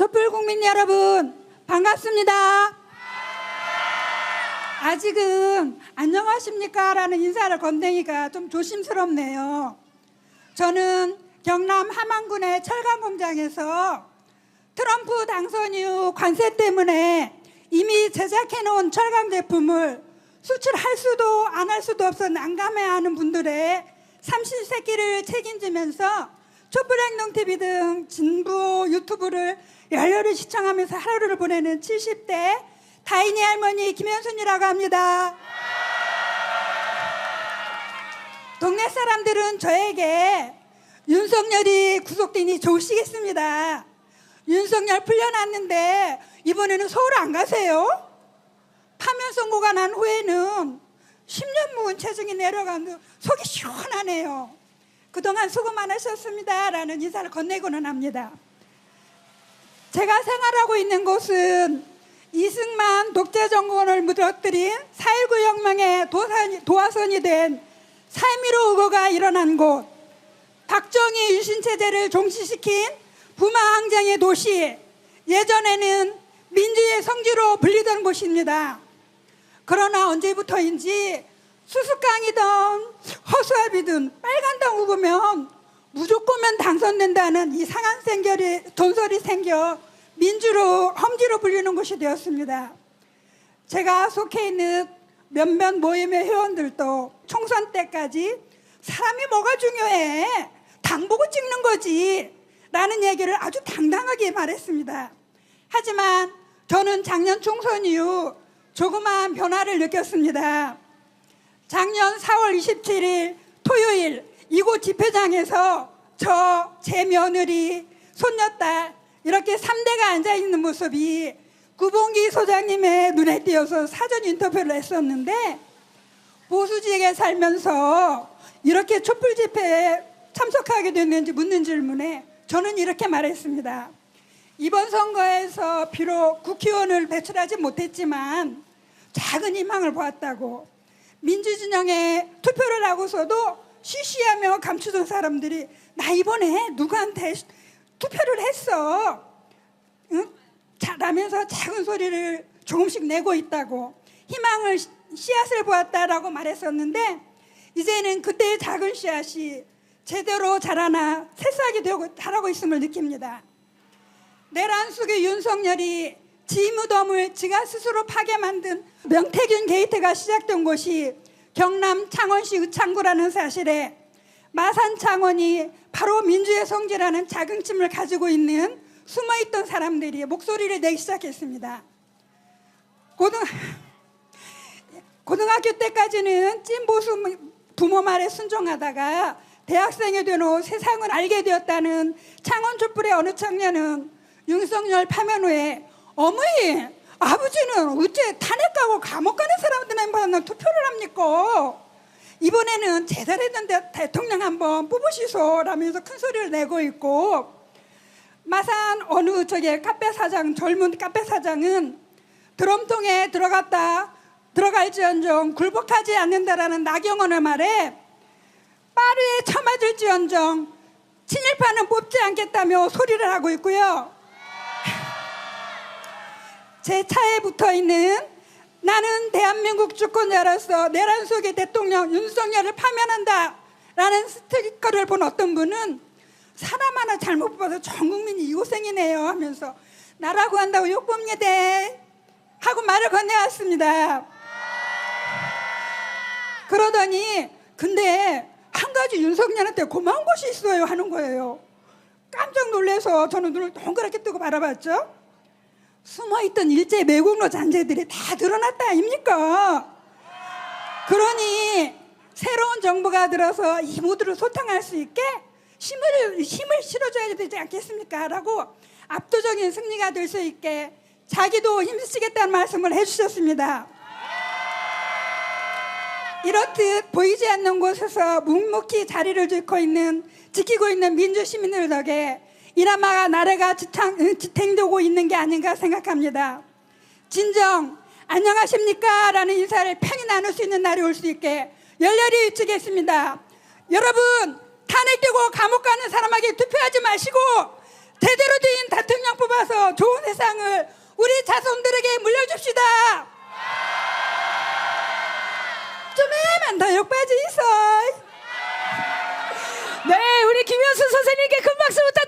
촛불 국민 여러분 반갑습니다. 아직은 안녕하십니까 라는 인사를 건네기가 좀 조심스럽네요. 저는 경남 함안군의 철강 공장에서 트럼프 당선 이후 관세 때문에 이미 제작해 놓은 철강 제품을 수출할 수도 안 할 수도 없어 난감해하는 분들의 삼신새끼를 책임지면서 촛불행동 TV 등 진보 유튜브를 열렬히 시청하면서 하루를 보내는 70대 다인이 할머니 김현순이라고 합니다. 동네 사람들은 저에게 윤석열이 구속되니 좋으시겠습니다. 윤석열 풀려났는데 이번에는 서울 안 가세요? 파면 선고가 난 후에는 10년 묵은 체중이 내려간 속이 시원하네요. 그동안 수고 많으셨습니다. 라는 인사를 건네고는 합니다. 제가 생활하고 있는 곳은 이승만 독재 정권을 무너뜨린 4.19 혁명의 도화선이 된 살미로 의거가 일어난 곳 박정희 유신체제를 종시시킨 부마항쟁의 도시 예전에는 민주의 성지로 불리던 곳입니다. 그러나 언제부터인지 수수깡이든 허수아비든 빨간당 후보면 무조건면 당선된다는 이 상한 생결이 돈설이 생겨 민주로 험지로 불리는 곳이 되었습니다. 제가 속해 있는 몇몇 모임의 회원들도 총선 때까지 사람이 뭐가 중요해 당 보고 찍는 거지 라는 얘기를 아주 당당하게 말했습니다. 하지만 저는 작년 총선 이후 조그마한 변화를 느꼈습니다. 작년 4월 27일 토요일 이곳 집회장에서 저 제 며느리 손녀딸 이렇게 3대가 앉아 있는 모습이 구봉기 소장님의 눈에 띄어서 사전 인터뷰를 했었는데 보수지역에 살면서 이렇게 촛불 집회에 참석하게 됐는지 묻는 질문에 저는 이렇게 말했습니다. 이번 선거에서 비록 국회의원을 배출하지 못했지만 작은 희망을 보았다고 민주진영에 투표를 하고서도 쉬쉬하며 감추던 사람들이 나 이번에 누구한테 투표를 했어 응? 자, 라면서 작은 소리를 조금씩 내고 있다고 희망을 씨- 씨앗을 보았다라고 말했었는데 이제는 그때의 작은 씨앗이 제대로 자라나 새싹이 되고 자라고 있음을 느낍니다. 내란 속의 윤석열이 지 무덤을 지가 스스로 파게 만든 명태균 게이트가 시작된 곳이 경남 창원시 의창구라는 사실에 마산 창원이 바로 민주의 성지라는 자긍심을 가지고 있는 숨어있던 사람들이 목소리를 내기 시작했습니다. 고등 고등학교 때까지는 찐보수 부모 말에 순종하다가 대학생이 된 후 세상을 알게 되었다는 창원 촛불의 어느 청년은 윤석열 파면 후에 어머니 아버지는 어째 탄핵 가고 감옥 가는 사람들만 투표를 합니까? 이번에는 대- 대통령 한번 뽑으시소라면서 큰 소리를 내고 있고 마산 어느 저기 카페 사장 젊은 카페 사장은 드럼통에 들어갔다 들어갈지언정 굴복하지 않는다라는 나경원의 말에 빠르에 쳐맞을지언정 친일파는 뽑지 않겠다며 소리를 하고 있고요. 제 차에 붙어 있는 나는 대한민국 주권자로서 내란 속의 대통령 윤석열을 파면한다 라는 스티커를 본 어떤 분은 사람 하나 잘못 봐서 전 국민이 이 고생이네요 하면서 나라고 한다고 욕봅니다 하고 말을 건네왔습니다. 그러더니 근데 한 가지 윤석열한테 고마운 것이 있어요 하는 거예요. 깜짝 놀라서 저는 눈을 동그랗게 뜨고 바라봤죠 숨어있던 일제 매국노 잔재들이 다 드러났다 아닙니까? 그러니 새로운 정부가 들어서 이 모두를 소탕할 수 있게 힘을, 힘을 실어줘야 되지 않겠습니까? 라고 압도적인 승리가 될 수 있게 자기도 힘쓰겠다는 말씀을 해주셨습니다. 이렇듯 보이지 않는 곳에서 묵묵히 자리를 지키고 있는, 지키고 있는 민주시민들 덕에 이란마가 나라가 지탕, 지탱되고 있는 게 아닌가 생각합니다. 진정 안녕하십니까 라는 인사를 편히 나눌 수 있는 날이 올 수 있게 열렬히 외치겠습니다. 여러분 탄핵되고 감옥 가는 사람에게 투표하지 마시고 제대로 된 대통령 뽑아서 좋은 세상을 우리 자손들에게 물려줍시다. 좀해만 더 욕받이 있어. 네, 우리 김현수 선생님께 큰 박수 부탁.